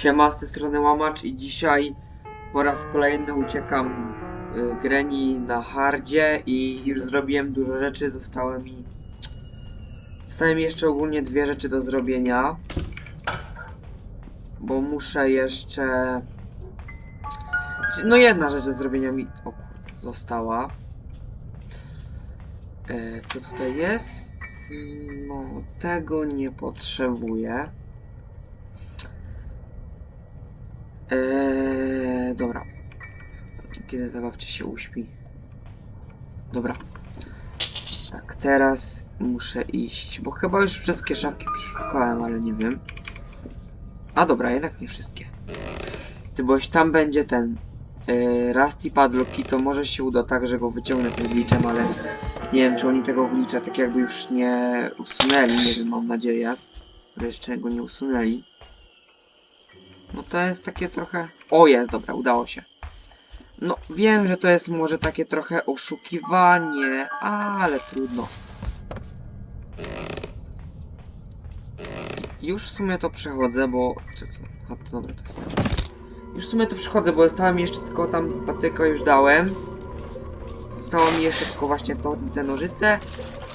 Siema, z tej strony Łamacz i dzisiaj po raz kolejny uciekam y, Greni na hardzie i już zrobiłem dużo rzeczy, zostały mi... Zostały mi jeszcze ogólnie dwie rzeczy do zrobienia. Bo muszę jeszcze... No jedna rzecz do zrobienia mi... O kurde, została. E, co tutaj jest? No, tego nie potrzebuję. Eee, dobra. Kiedy ta babcia się uśpi? Dobra. Tak, teraz muszę iść, bo chyba już wszystkie szafki przeszukałem, ale nie wiem. A dobra, jednak nie wszystkie. Ty, boś tam będzie ten yy, Rusty Padlock i to może się uda tak, że go wyciągnę tym glitchem, ale nie wiem, czy oni tego glitcha tak jakby już nie usunęli, nie wiem, mam nadzieję, że jeszcze go nie usunęli. No to jest takie trochę... O, jest, dobra, udało się. No, wiem, że to jest może takie trochę oszukiwanie, ale trudno. Już w sumie to przechodzę, bo... Co, co? A, to dobra, to jest tak. Już w sumie to przechodzę, bo została mi jeszcze tylko tam patyka już dałem. Zostało mi jeszcze tylko właśnie to, te nożyce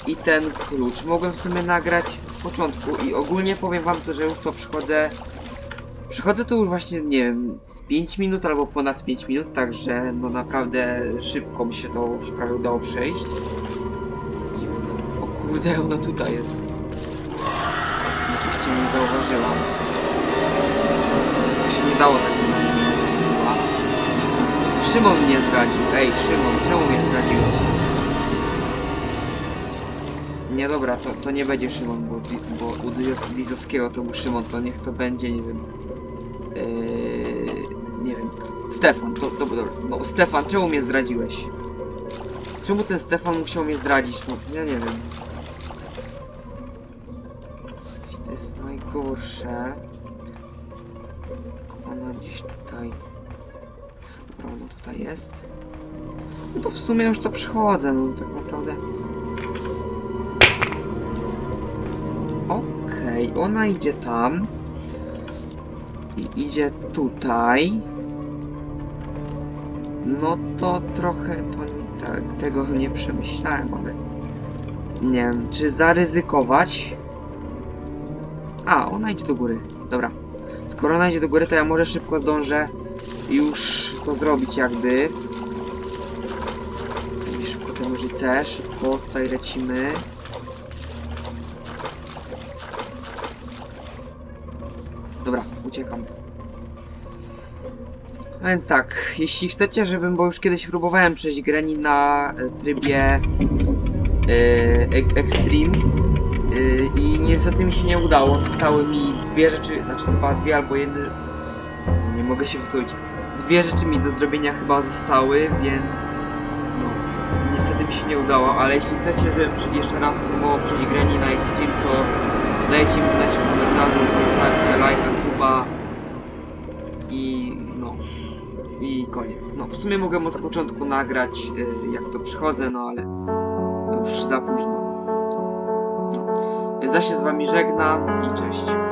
i ten klucz. Mogłem w sumie nagrać w początku i ogólnie powiem wam to, że już to przechodzę Przechodzę tu już właśnie, nie wiem, z 5 minut albo ponad 5 minut, także no naprawdę szybko mi się to już prawie udało przejść. O kurde, ona tutaj jest. Oczywiście nie zauważyłam. To się nie dało tak. Szymon mnie zdradził. Ej, Szymon, czemu mnie zdradziłeś? Nie dobra, to, to nie będzie Szymon, bo, bo u Dizowskiego to był Szymon, to niech to będzie, nie wiem. Yy, nie wiem, Stefan, to, to dobra. No Stefan, czemu mnie zdradziłeś? Czemu ten Stefan musiał mnie zdradzić? No, ja nie wiem. To jest najgorsze. Ona gdzieś tutaj. Dobra, ona tutaj jest. No to w sumie już to przychodzę, no tak naprawdę. Okej, ona idzie tam. I idzie tutaj. No to trochę to nie, tak, tego nie przemyślałem, ale nie wiem, czy zaryzykować. A, ona idzie do góry. Dobra. Skoro ona idzie do góry, to ja może szybko zdążę już to zrobić jakby. I szybko te nożyce, szybko tutaj lecimy. Dobra, uciekam. A więc tak, jeśli chcecie, żebym, bo już kiedyś próbowałem przejść grani na e, trybie e, Extreme e, i niestety mi się nie udało. Zostały mi dwie rzeczy, znaczy chyba dwie albo jedne. Nie mogę się wysłuchać. Dwie rzeczy mi do zrobienia chyba zostały, więc no, niestety mi się nie udało, ale jeśli chcecie, żebym jeszcze raz spróbował przejść grani na Extreme, to dajcie mi znać w komentarzu, zostawcie lajka, suba i no i koniec. No w sumie mogłem od początku nagrać y, jak to przychodzę, no ale już za późno. No. Ja się z wami żegnam i cześć.